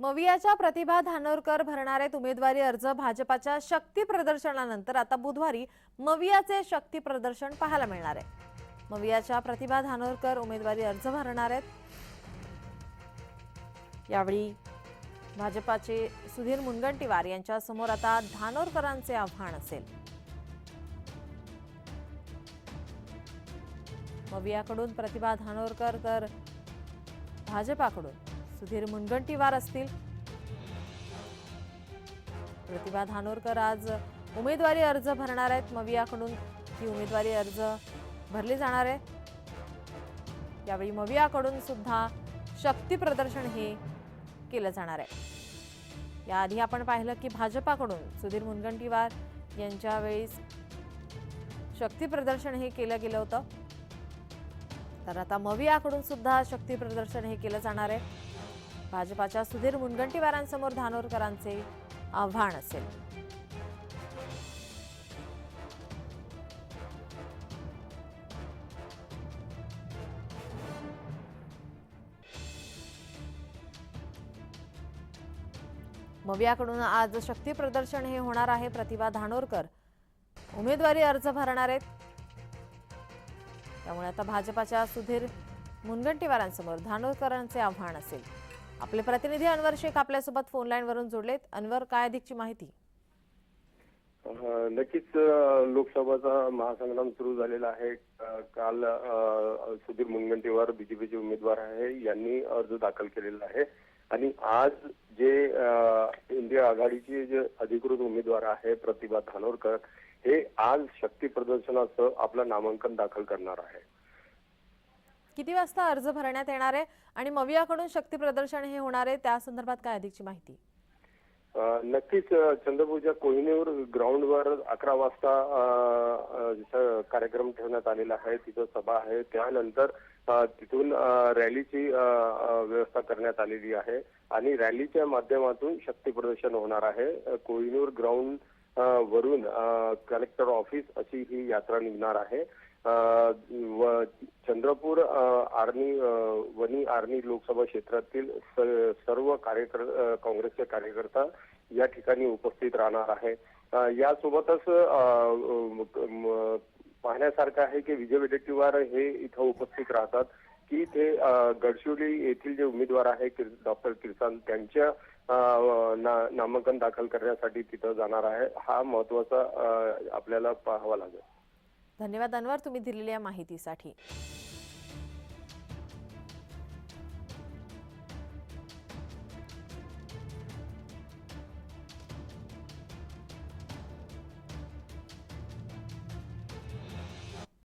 मवियाच्या प्रतिभा धानोरकर भरणारे उमेदवारी अर्ज भाजपाच्या शक्ती प्रदर्शनानंतर आता बुधवारी मवियाचे शक्ती प्रदर्शन पाहायला मिळणार आहे. मवियाच्या प्रतिभा धानोरकर उमेदवारी अर्ज भरणार आहेत. यावेळी भाजपाचे सुधीर मुनगंटीवार यांच्या समोर आता धानोरकरांचे आव्हान असेल. मवियाकडून प्रतिभा धानोरकर तर भाजपाकडून. सुधीर मुनगंटीवार असतील. प्रतिभा धानोरकर आज उमेदवारी अर्ज भरणार आहेत. मवियाकडून ही उमेदवारी अर्ज भरली जाणार आहे यावेळी मवियाकडून सुद्धा शक्ती प्रदर्शन हे केलं जाणार आहे. याआधी आपण पाहिलं की भाजपाकडून सुधीर मुनगंटीवार यांच्या वेळीस शक्ती प्रदर्शन हे केलं गेलं होतं. तर आता मवियाकडून सुद्धा शक्ती प्रदर्शन हे केलं जाणार आहे. भाजपाच्या सुधीर मुनगंटीवारांसमोर धानोरकरांचे आव्हान असेल. मवियाकडून आज शक्ती प्रदर्शन हे होणार आहे. प्रतिभा धानोरकर उमेदवारी अर्ज भरणार आहेत. त्यामुळे आता भाजपाच्या सुधीर मुनगंटीवारांसमोर धानोरकरांचे आव्हान असेल. आपले प्रतिनिधी अनवर शेख आपल्यासोबत फोन लाईन वरून जोडलेत. अनवर काय अधिकची माहिती? नक्कीच लोकसभाचा महासंग्राम सुरू झालेला आहे. काल सुधीर मुनगंटीवार बीजेपीचे उमेदवार आहे यांनी अर्ज दाखल केलेला आहे. आणि आज जे इंडिया आघाडीचे जे अधिकृत उमेदवार आहे प्रतिभा धानोरकर हे आज शक्ती प्रदर्शनाचं आपलं नामांकन दाखल करणार आहे. किती वाजता अर्ज भरण्यात येणार आहे? मवियाकडून शक्ती प्रदर्शन हे होणार आहे त्या संदर्भात काय अधिकची माहिती? नक्कीच चंद्रपूरच्या कोहिनेवर ग्राउंडवर अकरा वाजता कार्यक्रम ठेवण्यात आलेला आहे तिथं सभा आहे. त्यानंतर तिथून रॅलीची व्यवस्था करण्यात आलेली आहे. आणि रॅलीच्या माध्यमातून शक्ती प्रदर्शन होणार आहे. कोहिनूर ग्राउंड वरून कलेक्टर ऑफिस अशी ही यात्रा निघणार आहे. व चंद्रपूर आर्नी आर्मी वनी आर्मी लोकसभा क्षेत्रातील सर्व कार्यकर काँग्रेसचे कार्यकर्ता या ठिकाणी उपस्थित राहणार आहे. यासोबतच पाहण्यासारखं आहे की विजय वडेट्टीवार हे इथं उपस्थित राहतात. की ते गडचिरोली येथील जे उमेदवार आहे डॉक्टर किसान त्यांच्या ना- नामांकन दाखल करण्यासाठी तिथं जाणार आहे. हा महत्त्वाचा आपल्याला पाहावा लागेल. धन्यवाद अनवर तुम्ही दिलेल्या माहितीसाठी.